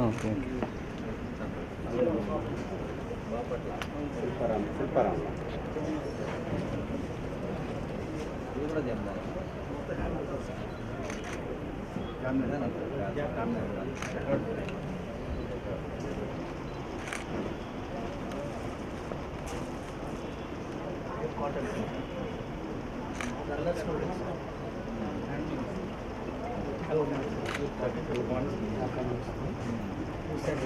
Okay super super కూడా important Kerala students and hello, one, who said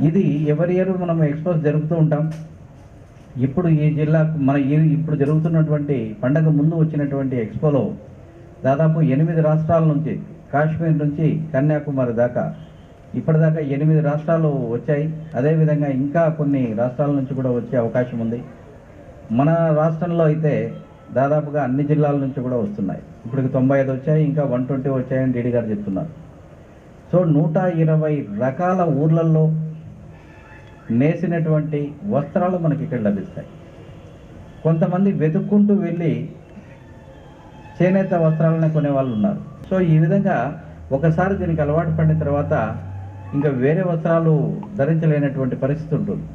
ఇది ఎవరి year మనం ఎక్స్పోజ్ జరుపుతూ ఉంటాం? ఇప్పుడు ఈ జిల్లాకు మన ఈ- ఇప్పుడు జరుగుతున్నటువంటి పండగ ముందు వచ్చినటువంటి ఎక్స్పోలో దాదాపు ఎనిమిది రాష్ట్రాల నుంచి కాశ్మీర్ నుంచి కన్యాకుమారి దాకా ఇప్పటిదాకా ఎనిమిది రాష్ట్రాలు వచ్చాయి. అదేవిధంగా ఇంకా కొన్ని రాష్ట్రాల నుంచి కూడా వచ్చే అవకాశం ఉంది. మన రాష్ట్రంలో అయితే దాదాపుగా అన్ని జిల్లాల నుంచి కూడా వస్తున్నాయి. ఇప్పటికి తొంభై ఐదు వచ్చాయి ఇంకా వన్ ట్వంటీ వచ్చాయని డీడీ గారు చెప్తున్నారు. సో నూట ఇరవై రకాల ఊర్లలో నేసినటువంటి వస్త్రాలు మనకి ఇక్కడ లభిస్తాయి. కొంతమంది వెతుక్కుంటూ వెళ్ళి చేనేత వస్త్రాలను కొనే వాళ్ళు ఉన్నారు. సో ఈ విధంగా ఒకసారి దీనికి అలవాటు పడిన తర్వాత ఇంకా వేరే వస్త్రాలు ధరించలేనటువంటి పరిస్థితి ఉంటుంది.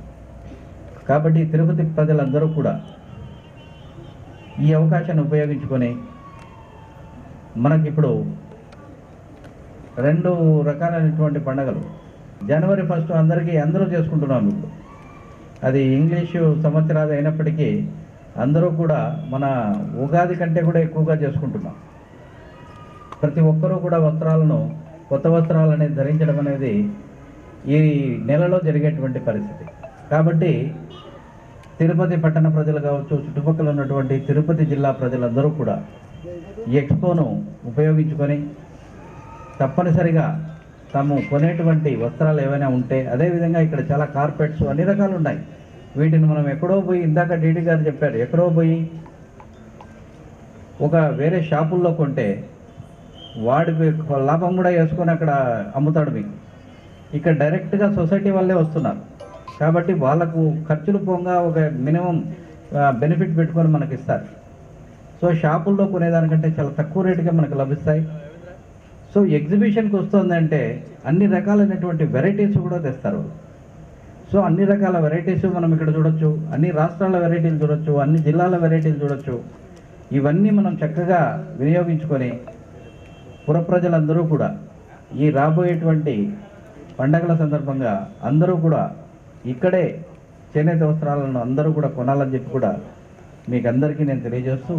కాబట్టి తిరుపతి ప్రజలందరూ కూడా ఈ అవకాశాన్ని ఉపయోగించుకొని మనకిప్పుడు రెండు రకాలైనటువంటి పండగలు జనవరి ఫస్ట్ అందరికీ అందరూ చేసుకుంటున్నాం ఇప్పుడు అది ఇంగ్లీషు సంవత్సరాది అయినప్పటికీ అందరూ కూడా మన ఉగాది కంటే కూడా ఎక్కువగా చేసుకుంటున్నాం. ప్రతి ఒక్కరూ కూడా వస్త్రాలను కొత్త వస్త్రాలని ధరించడం అనేది ఈ నెలలో జరిగేటువంటి పరిస్థితి. కాబట్టి తిరుపతి పట్టణ ప్రజలు కావచ్చు చుట్టుపక్కల ఉన్నటువంటి తిరుపతి జిల్లా ప్రజలందరూ కూడా ఈ ఎక్స్పోను ఉపయోగించుకొని తప్పనిసరిగా తాము కొనేటువంటి వస్త్రాలు ఏవైనా ఉంటే అదేవిధంగా ఇక్కడ చాలా కార్పెట్స్ అన్ని రకాలు ఉన్నాయి. వీటిని మనం ఎక్కడో పోయి ఇందాక డీడీ గారు చెప్పారు ఎక్కడో పోయి ఒక వేరే షాపుల్లో కొంటే వాడి లాభం కూడా వేసుకొని అక్కడ అమ్ముతాడు మీకు. ఇక్కడ డైరెక్ట్గా సొసైటీ వాళ్ళే వస్తున్నారు. కాబట్టి వాళ్ళకు ఖర్చులు పోగా ఒక మినిమం బెనిఫిట్ పెట్టుకొని మనకి ఇస్తారు. సో షాపుల్లో కొనేదానికంటే చాలా తక్కువ రేటుగా మనకు లభిస్తాయి. సో ఎగ్జిబిషన్కి వస్తుందంటే అన్ని రకాలైనటువంటి వెరైటీస్ కూడా తెస్తారు. సో అన్ని రకాల వెరైటీస్ మనం ఇక్కడ చూడొచ్చు. అన్ని రాష్ట్రాల వెరైటీలు చూడొచ్చు. అన్ని జిల్లాల వెరైటీలు చూడొచ్చు. ఇవన్నీ మనం చక్కగా వినియోగించుకొని పురప్రజలందరూ కూడా ఈ రాబోయేటువంటి పండగల సందర్భంగా అందరూ కూడా ఇక్కడే చేనేత వస్త్రాలను అందరూ కూడా కొనాలని చెప్పి కూడా మీకు అందరికీ నేను తెలియజేస్తూ